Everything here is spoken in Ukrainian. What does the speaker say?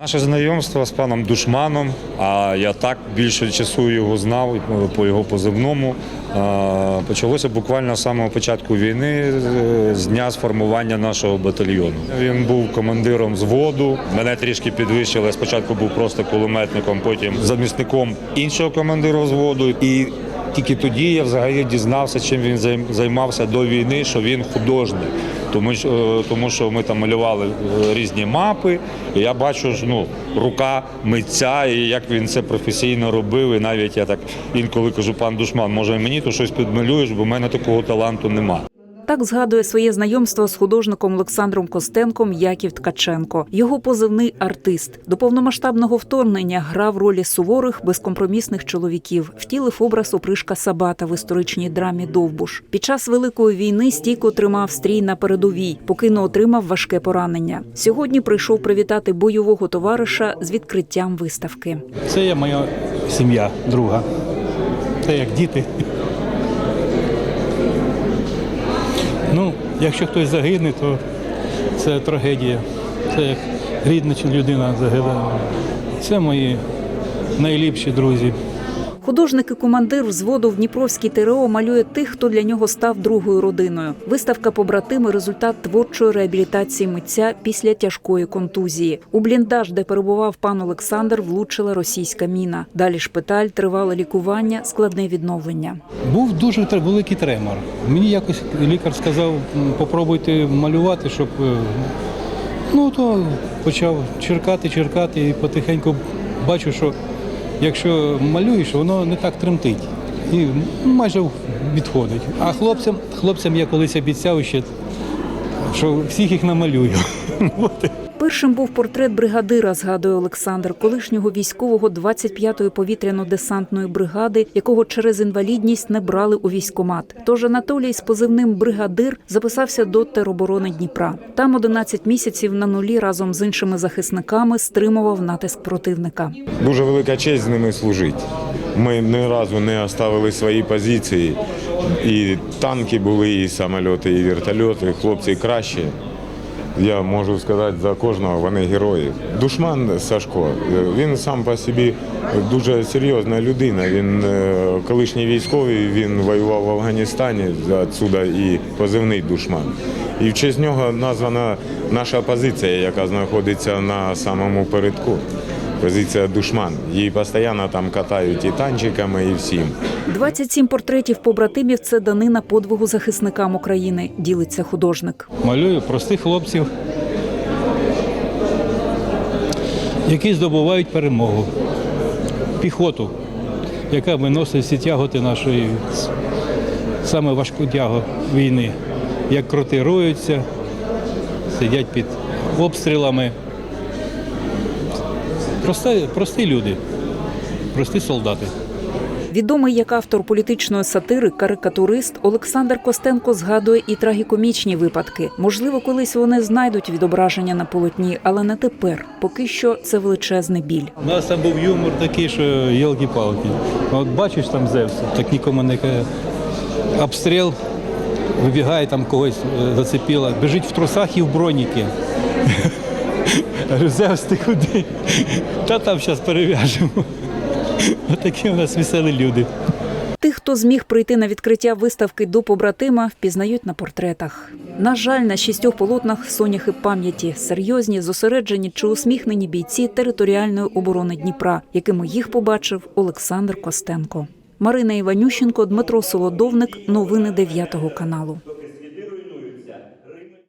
Наше знайомство з паном Душманом, а я так більше часу його знав по його позивному. Почалося буквально з самого початку війни, з дня сформування нашого батальйону. Він був командиром зводу. Мене трішки підвищили. Спочатку був просто кулеметником, потім замісником іншого командира взводу. І тільки тоді я взагалі дізнався, чим він займався до війни, що він художник. Тому що, е, тому що ми там малювали е, різні мапи, і я бачу ж, ну, рука митця, і як він це професійно робив. І навіть я так інколи кажу, пан Душман, може мені то щось підмалюєш, бо в мене такого таланту нема. Так згадує своє знайомство з художником Олександром Костенком Яків Ткаченко. Його позивний артист до повномасштабного вторгнення грав ролі суворих безкомпромісних чоловіків, втілив образ опришка Сабата в історичній драмі Довбуш. Під час великої війни стійко тримав стрій на передовій, поки не отримав важке поранення. Сьогодні прийшов привітати бойового товариша з відкриттям виставки. Це є моя сім'я, друга. Це як діти. Ну, якщо хтось загине, то це трагедія. Це як рідна людина загине. Це мої найліпші друзі. Художник і командир взводу в Дніпровській ТРО малює тих, хто для нього став другою родиною. Виставка побратими результат творчої реабілітації митця після тяжкої контузії. У бліндаж, де перебував пан Олександр, влучила російська міна. Далі шпиталь, тривале лікування, складне відновлення. Був дуже великий тремор. Мені якось лікар сказав, «М, попробуйте малювати, щоб. е, Ну, то почав черкати, черкати і потихеньку бачу, що якщо малюєш, воно не так тремтить. І майже відходить. А хлопцям, хлопцям я колись обіцяв ще, що всіх їх намалюю. Першим був портрет бригадира, згадує Олександр, колишнього військового 25-ї повітряно-десантної бригади, якого через інвалідність не брали у військкомат. Тож Анатолій з позивним бригадир записався до тероборони Дніпра. Там 11 місяців на нулі разом з іншими захисниками стримував натиск противника. Дуже велика честь з ними служити. Ми ні разу не оставили свої позиції. І танки були, і самольоти, і вертольоти. Хлопці кращі. Я можу сказати за кожного, вони герої. Душман Сашко, він сам по собі дуже серйозна людина. Він е, колишній військовий, він воював в Афганістані, отсюда і позивний душман. І в честь нього названа наша позиція, яка знаходиться на самому передку. Позиція душман. Її постійно там катають і танчиками, і всім. 27 портретів побратимів це данина подвигу захисникам України. Ділиться художник. Малюю простих хлопців, які здобувають перемогу. Піхоту, яка виносить всі тяготи нашої саме важку тягу війни. Як кротируються, сидять під обстрілами. Прості, прості люди, прості солдати. Відомий як автор політичної сатири, карикатурист Олександр Костенко згадує і трагікомічні випадки. Можливо, колись вони знайдуть відображення на полотні, але не тепер. Поки що це величезний біль. У нас там був юмор такий, що єлки-палки. От бачиш там Зевса, так нікому не каже. Обстріл, вибігає там когось е, зацепило, біжить в трусах і в броніки. Кажу, Зевс, куди? Та там зараз перев'яжемо. Отакі у нас веселі люди. Тих, хто зміг прийти на відкриття виставки до побратима, впізнають на портретах. На жаль, на шістьох полотнах соняхи пам'яті серйозні, зосереджені чи усміхнені бійці територіальної оборони Дніпра, якими їх побачив Олександр Костенко. Марина Іванющенко, Дмитро Солодовник. Новини 9 каналу.